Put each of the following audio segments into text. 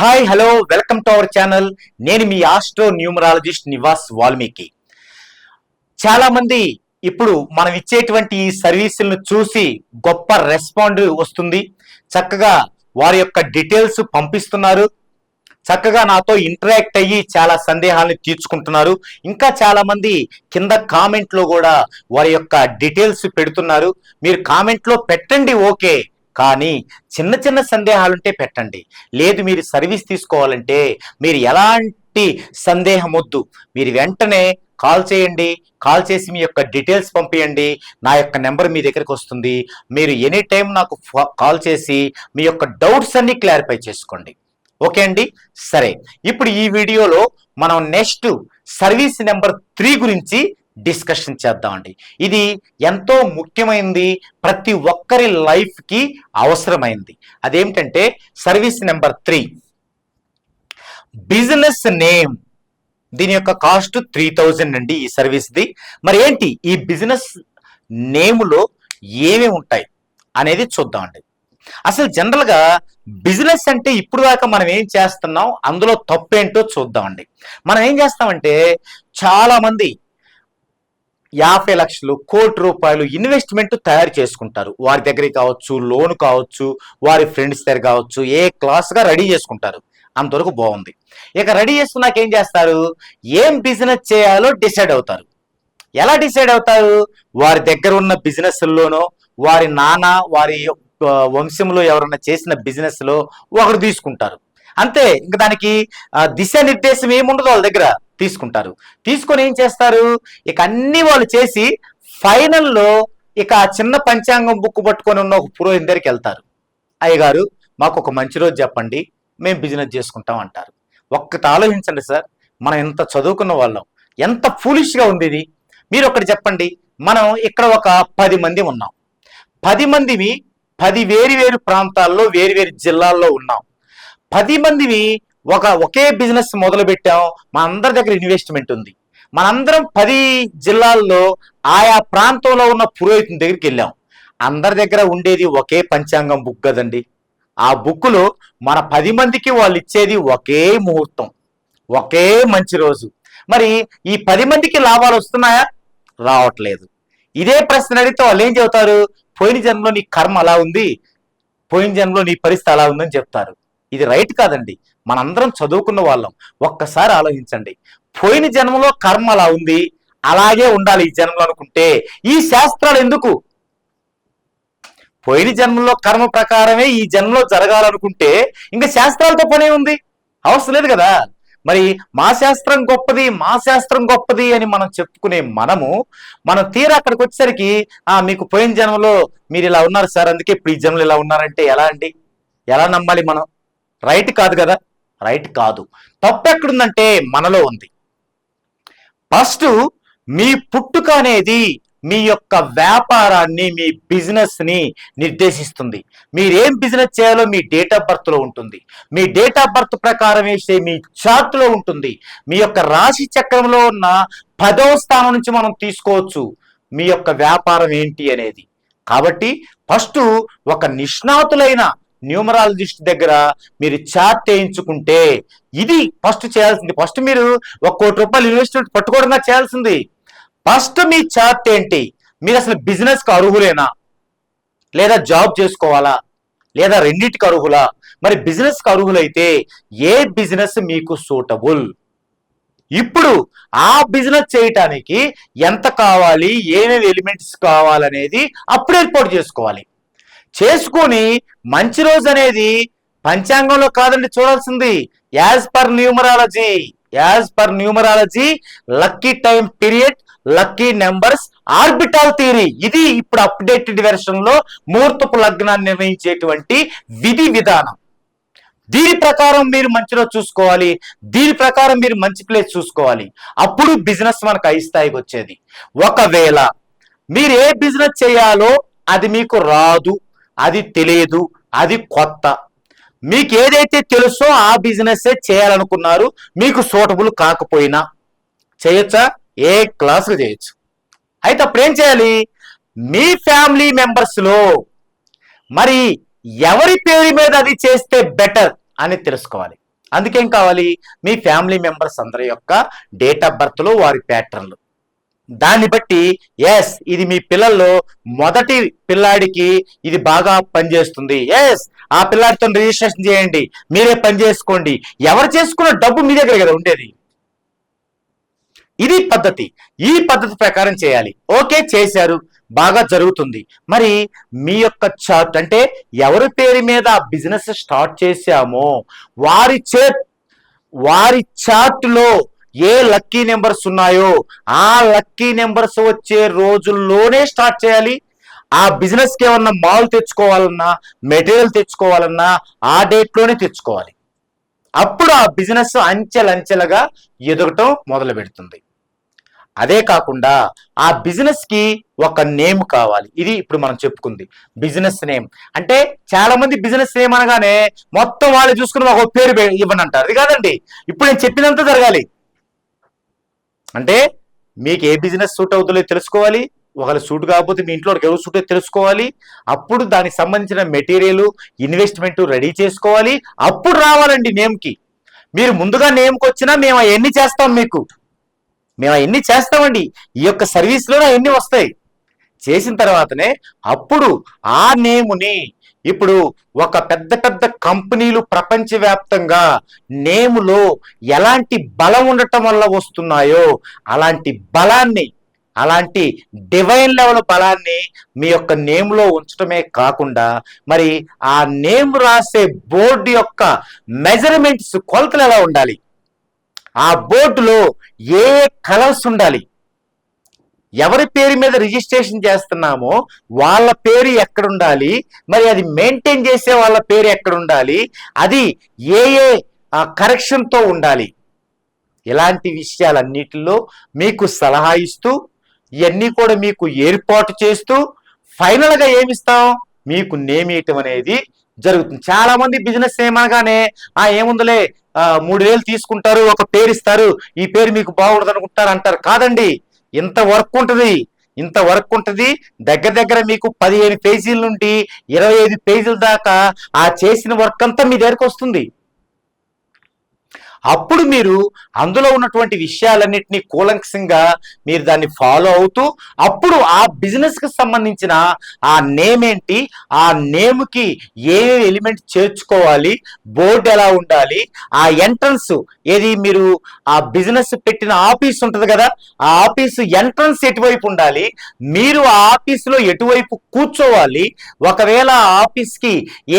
Hi hello welcome to our channel. నేను మీ astro numerologist Nivas Valmiki. చాలా మంది ఇప్పుడు మనం ఇచ్చేటువంటి ఈ సర్వీసులను చూసి గొప్ప రెస్పాండ్ వస్తుంది. చక్కగా వారి యొక్క డీటెయిల్స్ పంపిస్తున్నారు. చక్కగా నాతో ఇంటరాక్ట్ అయ్యి చాలా సందేహాలను తీర్చుకుంటున్నారు. ఇంకా చాలా మంది కింద కామెంట్లో కూడా వారి యొక్క డీటెయిల్స్ పెడుతున్నారు. మీరు కామెంట్లో పెట్టండి ఓకే. కానీ చిన్న చిన్న సందేహాలుంటే పెట్టండి. లేదు మీరు సర్వీస్ తీసుకోవాలంటే మీరు ఎలాంటి సందేహం వద్దు మీరు వెంటనే కాల్ చేయండి. కాల్ చేసి మీ యొక్క డీటెయిల్స్ పంపించండి నా యొక్క నెంబర్ మీ దగ్గరికి వస్తుంది. మీరు ఎనీ టైం నాకు కాల్ చేసి మీ యొక్క డౌట్స్ అన్ని క్లారిఫై చేసుకోండి. ఓకే అండి? సరే. ఇప్పుడు ఈ వీడియోలో మనం నెక్స్ట్ సర్వీస్ నెంబర్ త్రీ గురించి డిస్కషన్ చేద్దామండి. ఇది ఎంతో ముఖ్యమైనది ప్రతి ఒక్కరి లైఫ్కి అవసరమైంది. అదేమిటంటే service number three. Business name. దీని యొక్క కాస్ట్ త్రీ థౌజండ్ అండి ఈ సర్వీస్ది. మరి ఏంటి? ఈ బిజినెస్ నేములో ఏమేమి ఉంటాయి అనేది చూద్దామండి. అసలు జనరల్గా బిజినెస్ అంటే ఇప్పుడు దాకా మనం ఏం చేస్తున్నాం? అందులో తప్పేంటో చూద్దామండి. మనం ఏం చేస్తామంటే చాలామంది యాభై లక్షలు కోటి రూపాయలు ఇన్వెస్ట్మెంట్ తయారు చేసుకుంటారు. వారి దగ్గరికి కావచ్చు లోన్ కావచ్చు వారి ఫ్రెండ్స్ దగ్గర కావచ్చు ఏ క్లాస్గా రెడీ చేసుకుంటారు. అంతవరకు బాగుంది. ఇక రెడీ చేసుకున్నాక ఏం చేస్తారు? ఏం బిజినెస్ చేయాలో డిసైడ్ అవుతారు. ఎలా డిసైడ్ అవుతారు? వారి దగ్గర ఉన్న బిజినెస్లోనో వారి నాన్న వారి వంశంలో ఎవరన్నా చేసిన బిజినెస్లో ఒకరు తీసుకుంటారు. అంతే ఇంక దానికి ఆ, దిశానిర్దేశం ఏముండదు వాళ్ళ దగ్గర. తీసుకుంటారు. తీసుకొని ఏం చేస్తారు? ఇక అన్ని వాళ్ళు చేసి ఫైనల్లో ఇక ఆ చిన్న పంచాంగం బుక్ పట్టుకొని ఉన్న ఒక పురోహితుడి దగ్గరికి వెళ్తారు. అయ్యగారు మాకు ఒక మంచి రోజు చెప్పండి మేము బిజినెస్ చేసుకుంటాం అంటారు. ఒక్కటి ఆలోచించండి సార్ మనం ఎంత చదువుకున్న వాళ్ళం ఎంత ఫూలిష్గా ఉంది ఇది మీరు ఒకటి చెప్పండి మనం ఇక్కడ ఒక పది మంది ఉన్నాం. పది మందివి పది వేరు వేరు ప్రాంతాల్లో వేరు వేరు జిల్లాల్లో ఉన్నాం. పది మందివి ఒక ఒకే బిజినెస్ మొదలు పెట్టాం మన అందరి దగ్గర ఇన్వెస్ట్మెంట్ ఉంది. మనందరం పది జిల్లాల్లో ఆయా ప్రాంతంలో ఉన్న పురోహితుని దగ్గరికి వెళ్ళాం. అందరి దగ్గర ఉండేది ఒకే పంచాంగం బుక్ కదండి. ఆ బుక్లో మన పది మందికి వాళ్ళు ఇచ్చేది ఒకే ముహూర్తం. ఒకే మంచి రోజు. మరి ఈ పది మందికి లాభాలు వస్తున్నాయా? రావట్లేదు. ఇదే ప్రశ్న అడిగితే వాళ్ళు ఏం చెబుతారు? పోయిన జన్మలో నీ కర్మ అలా ఉంది. పోయిన జన్మలో నీ పరిస్థితి అలా ఉందని చెప్తారు. ఇది రైట్ కాదండి. మనందరం చదువుకున్న వాళ్ళం. ఒక్కసారి ఆలోచించండి. పోయిన జన్మలో కర్మ అలా ఉంది. అలాగే ఉండాలి ఈ జన్మలో అనుకుంటే ఈ శాస్త్రాలు ఎందుకు? పోయిన జన్మలో కర్మ ప్రకారమే ఈ జన్మలో జరగాలనుకుంటే ఇంకా శాస్త్రాలతో పనే ఉంది. అవసరం లేదు కదా. మరి మా శాస్త్రం గొప్పది మా శాస్త్రం గొప్పది అని మనం చెప్పుకునే మనము మనం తీరా అక్కడికి వచ్చేసరికి ఆ మీకు పోయిన జన్మలో మీరు ఇలా ఉన్నారు సార్ అందుకే ఇప్పుడు ఈ జన్మలో ఇలా ఉన్నారంటే ఎలా అండి? ఎలా నమ్మాలి మనం? రైట్ కాదు కదా? రైట్ కాదు. తప్పు ఎక్కడుందంటే మనలో ఉంది. ఫస్ట్ మీ పుట్టుక అనేది మీ యొక్క వ్యాపారాన్ని మీ బిజినెస్ని నిర్దేశిస్తుంది. మీరేం బిజినెస్ చేయాలో మీ డేట్ ఆఫ్ బర్త్లో ఉంటుంది. మీ డేట్ ఆఫ్ బర్త్ ప్రకారం వేసే మీ చార్ట్లో ఉంటుంది. మీ యొక్క రాశి చక్రంలో ఉన్న పదవ స్థానం నుంచి మనం తీసుకోవచ్చు. మీ యొక్క వ్యాపారం ఏంటి అనేది. కాబట్టి ఫస్ట్ ఒక నిష్ణాతులైన న్యూమరాలజిస్ట్ దగ్గర మీరు చార్ట్ వేయించుకుంటే ఇది ఫస్ట్ చేయాల్సింది. ఫస్ట్ మీరు ఒక కోటి రూపాయలు ఇన్వెస్ట్మెంట్ పట్టుకోవడంగా చేయాల్సింది. ఫస్ట్ మీ చార్ట్ ఏంటి? మీరు అసలు బిజినెస్కి అర్హులేనా? లేదా జాబ్ చేసుకోవాలా? లేదా రెండింటికి అర్హులా? మరి బిజినెస్కి అర్హులైతే ఏ బిజినెస్ మీకు సూటబుల్? ఇప్పుడు ఆ బిజినెస్ చేయటానికి ఎంత కావాలి? ఏమేమి ఎలిమెంట్స్ కావాలనేది అప్పుడు ఏర్పాటు చేసుకోవాలి. చేసుకొని మంచి రోజు అనేది పంచాంగంలో కాదండి చూడాల్సింది. As per numerology as per numerology lucky time period lucky numbers orbital theory ఇది ఇప్పుడు అప్డేటెడ్ వెర్షన్లో ముహూర్తపు లగ్నాన్ని నిర్ణయించేటువంటి విధి విధానం. దీని ప్రకారం మీరు మంచి రోజు చూసుకోవాలి. దీని ప్రకారం మీరు మంచి ప్లేస్ చూసుకోవాలి. అప్పుడు బిజినెస్ మనకు ఐ స్థాయికి వచ్చేది. ఒకవేళ మీరు ఏ బిజినెస్ చేయాలో అది మీకు రాదు. అది తెలియదు అది కొత్త. మీకు ఏదైతే తెలుసో ఆ బిజినెస్సే చేయాలనుకున్నారు మీకు సూటబుల్ కాకపోయినా చేయొచ్చా? ఏ క్లాసులు చేయొచ్చు. అయితే అప్పుడు ఏం చేయాలి? మీ ఫ్యామిలీ మెంబర్స్లో మరి ఎవరి పేరు మీద అది చేస్తే బెటర్ అని తెలుసుకోవాలి. అందుకేం కావాలి? మీ ఫ్యామిలీ మెంబర్స్ అందరి యొక్క డేట్ ఆఫ్ బర్త్లు వారి ప్యాటర్న్లు దాన్ని బట్టి ఎస్ ఇది మీ పిల్లల్లో మొదటి పిల్లాడికి ఇది బాగా పనిచేస్తుంది. ఎస్ ఆ పిల్లాడితో రిజిస్ట్రేషన్ చేయండి. మీరే పని చేసుకోండి. ఎవరు చేసుకున్న డబ్బు మీ దగ్గర కదా ఉండేది. ఇది పద్ధతి. ఈ పద్ధతి ప్రకారం చేయాలి. ఓకే చేశారు. బాగా జరుగుతుంది. మరి మీ యొక్క చార్ట్ అంటే ఎవరి పేరు మీద బిజినెస్ స్టార్ట్ చేశామో వారి చే వారి చార్ట్లో ఏ లక్కీ నెంబర్స్ ఉన్నాయో ఆ లక్కీ నెంబర్స్ వచ్చే రోజుల్లోనే స్టార్ట్ చేయాలి. ఆ బిజినెస్కి ఏమన్నా మాల్ తెచ్చుకోవాలన్నా మెటీరియల్ తెచ్చుకోవాలన్నా ఆ డేట్లోనే తెచ్చుకోవాలి. అప్పుడు ఆ బిజినెస్ అంచెలంచెలుగా ఎదగటం మొదలు పెడుతుంది. అదే కాకుండా ఆ బిజినెస్కి ఒక నేమ్ కావాలి. ఇది ఇప్పుడు మనం చెప్పుకుంది. Business name. అంటే చాలా మంది బిజినెస్ నేమ్ అనగానే మొత్తం వాళ్ళు చూసుకుని ఒక పేరు ఇవ్వనంటారు. అది కాదండి. ఇప్పుడు నేను చెప్పినంత జరగాలి. అంటే మీకు ఏ బిజినెస్ సూట్ అవుతుందో తెలుసుకోవాలి. ఒకవేళ సూట్ కాకపోతే మీ ఇంట్లో ఎవరు సూట్ తెలుసుకోవాలి. అప్పుడు దానికి సంబంధించిన మెటీరియల్ ఇన్వెస్ట్మెంట్ రెడీ చేసుకోవాలి. అప్పుడు రావాలండి నేమ్కి. మీరు ముందుగా నేమ్కి వచ్చినా మేము అవన్నీ చేస్తాం మీకు. మేము అవన్నీ చేస్తామండి. ఈ యొక్క సర్వీస్లో అవన్నీ వస్తాయి. చేసిన తర్వాతనే అప్పుడు ఆ నేముని ఇప్పుడు ఒక పెద్ద పెద్ద కంపెనీలు ప్రపంచవ్యాప్తంగా నేములో ఎలాంటి బలం ఉండటం వల్ల వస్తున్నాయో అలాంటి బలాన్ని అలాంటి డివైన్ లెవెల్ బలాన్ని మీ యొక్క నేమ్లో ఉంచడమే కాకుండా మరి ఆ నేమ్ రాసే బోర్డు యొక్క మెజర్మెంట్స్ కొలతలు ఎలా ఉండాలి? ఆ బోర్డులో ఏ కలర్స్ ఉండాలి? ఎవరి పేరు మీద రిజిస్ట్రేషన్ చేస్తున్నామో వాళ్ళ పేరు ఎక్కడ ఉండాలి మరి అది మెయింటైన్ చేసే వాళ్ళ పేరు ఎక్కడ ఉండాలి అది ఏ ఏ కరెక్షన్తో ఉండాలి. ఇలాంటి విషయాలన్నిటిలో మీకు సలహా ఇస్తూ ఇవన్నీ కూడా మీకు ఏర్పాటు చేస్తూ ఫైనల్గా ఏమిస్తాం? మీకు నేమేయటం అనేది జరుగుతుంది. చాలా మంది బిజినెస్ ఏమనగానే ఆ ఏముందిలే మూడు వేలు తీసుకుంటారు ఒక పేరు ఇస్తారు ఈ పేరు మీకు బాగుండదు అనుకుంటారు అంటారు. కాదండి. ఇంత వర్క్ ఉంటుంది ఇంత వర్క్ ఉంటుంది. దగ్గర దగ్గర మీకు పదిహేను పేజీల నుండి ఇరవై ఐదు పేజీల దాకా ఆ చేసిన వర్క్ అంతా మీ దగ్గరకు వస్తుంది. అప్పుడు మీరు అందులో ఉన్నటువంటి విషయాలన్నింటినీ కూలంకసంగా మీరు దాన్ని ఫాలో అవుతూ అప్పుడు ఆ బిజినెస్కి సంబంధించిన ఆ నేమ్ ఏంటి ఆ నేమ్కి ఏ ఎలిమెంట్ చేర్చుకోవాలి బోర్డు ఎలా ఉండాలి ఆ ఎంట్రన్స్ ఏది మీరు ఆ బిజినెస్ పెట్టిన ఆఫీస్ ఉంటుంది కదా ఆ ఆఫీస్ ఎంట్రన్స్ ఎటువైపు ఉండాలి మీరు ఆ ఆఫీసులో ఎటువైపు కూర్చోవాలి ఒకవేళ ఆ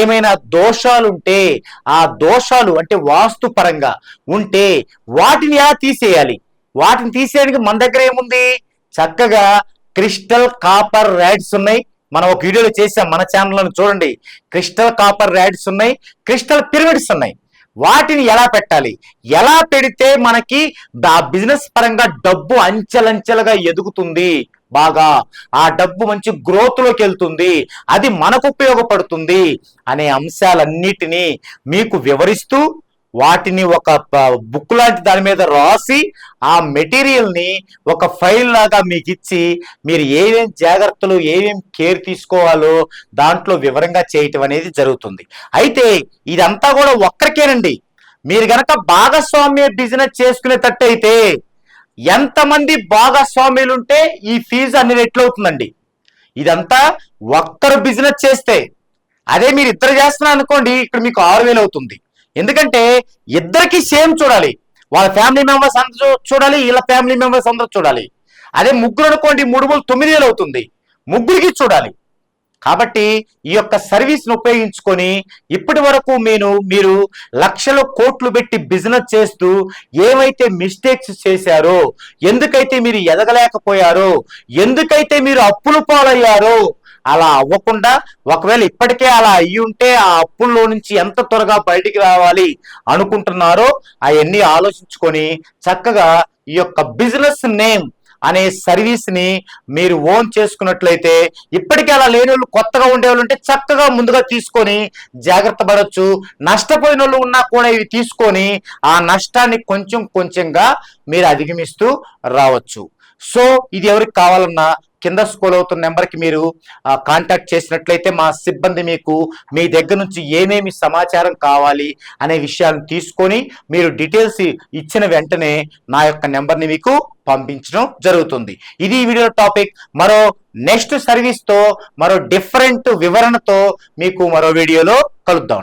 ఏమైనా దోషాలు ఉంటే ఆ దోషాలు అంటే వాస్తు పరంగా ఉంటే వాటిని ఎలా తీసేయాలి? వాటిని తీసేయడానికి మన దగ్గర ఏముంది? చక్కగా క్రిస్టల్ కాపర్ ర్యాడ్స్ ఉన్నాయి. మనం ఒక వీడియోలో చేసాం మన ఛానల్లో చూడండి. క్రిస్టల్ కాపర్ ర్యాడ్స్ ఉన్నాయి క్రిస్టల్ పిరమిడ్స్ ఉన్నాయి. వాటిని ఎలా పెట్టాలి? ఎలా పెడితే మనకి ఆ బిజినెస్ పరంగా డబ్బు అంచెలంచెలుగా ఎదుగుతుంది? బాగా. ఆ డబ్బు మంచి గ్రోత్లోకి వెళ్తుంది. అది మనకు ఉపయోగపడుతుంది అనే అంశాలన్నిటినీ మీకు వివరిస్తూ వాటిని ఒక బుక్ లాంటి దాని మీద రాసి ఆ మెటీరియల్ని ఒక ఫైల్ లాగా మీకు ఇచ్చి మీరు ఏమేం జాగ్రత్తలు ఏమేం కేర్ తీసుకోవాలో దాంట్లో వివరంగా చేయటం అనేది జరుగుతుంది. అయితే ఇదంతా కూడా ఒక్కరికేనండి. మీరు గనక భాగస్వామ్య బిజినెస్ చేసుకునేటట్టయితే ఎంతమంది భాగస్వామ్యులు ఉంటే ఈ ఫీజు అన్ని రెట్లు అవుతుందండి ఇదంతా ఒక్కరు బిజినెస్ చేస్తే అదే మీరు ఇద్దరు చేస్తున్నారు అనుకోండి ఇక్కడ మీకు ఆరు వేలు అవుతుంది ఎందుకంటే ఇద్దరికి సేమ్ చూడాలి. వాళ్ళ ఫ్యామిలీ మెంబర్స్ అందరూ చూడాలి వీళ్ళ ఫ్యామిలీ మెంబర్స్ అందరూ చూడాలి. అదే ముగ్గురు అనుకోండి మూడు మూడు తొమ్మిది వేలు అవుతుంది. ముగ్గురికి చూడాలి. కాబట్టి ఈ యొక్క సర్వీస్ను ఉపయోగించుకొని ఇప్పటి వరకు నేను మీరు లక్షల కోట్లు పెట్టి బిజినెస్ చేస్తూ ఏవైతే మిస్టేక్స్ చేశారో ఎందుకైతే మీరు ఎదగలేకపోయారో ఎందుకైతే మీరు అప్పులు పాలయ్యారో అలా అవ్వకుండా ఒకవేళ ఇప్పటికే అలా అయ్యి ఉంటే ఆ అప్పుల్లో నుంచి ఎంత త్వరగా బయటికి రావాలి అనుకుంటున్నారో అవన్నీ ఆలోచించుకొని చక్కగా ఈ యొక్క బిజినెస్ నేమ్ అనే సర్వీస్ని మీరు ఓన్ చేసుకున్నట్లయితే ఇప్పటికే అలా లేని వాళ్ళు కొత్తగా ఉండేవాళ్ళు ఉంటే చక్కగా ముందుగా తీసుకొని జాగ్రత్త పడవచ్చు నష్టపోయిన వాళ్ళు ఉన్నా కూడా ఇవి తీసుకొని ఆ నష్టాన్ని కొంచెం కొంచెంగా మీరు అధిగమిస్తూ రావచ్చు. సో ఇది ఎవరికి కావాలన్నా కింద స్కూల్ అవుతున్న నెంబర్కి మీరు కాంటాక్ట్ చేసినట్లయితే మా సిబ్బంది మీకు మీ దగ్గర నుంచి ఏమేమి సమాచారం కావాలి అనే విషయాలను తీసుకొని మీరు డీటెయిల్స్ ఇచ్చిన వెంటనే నా యొక్క నెంబర్ని మీకు పంపించడం జరుగుతుంది. ఇది వీడియో టాపిక్. మరో నెక్స్ట్ సర్వీస్తో మరో డిఫరెంట్ వివరణతో మీకు మరో వీడియోలో కలుద్దాం.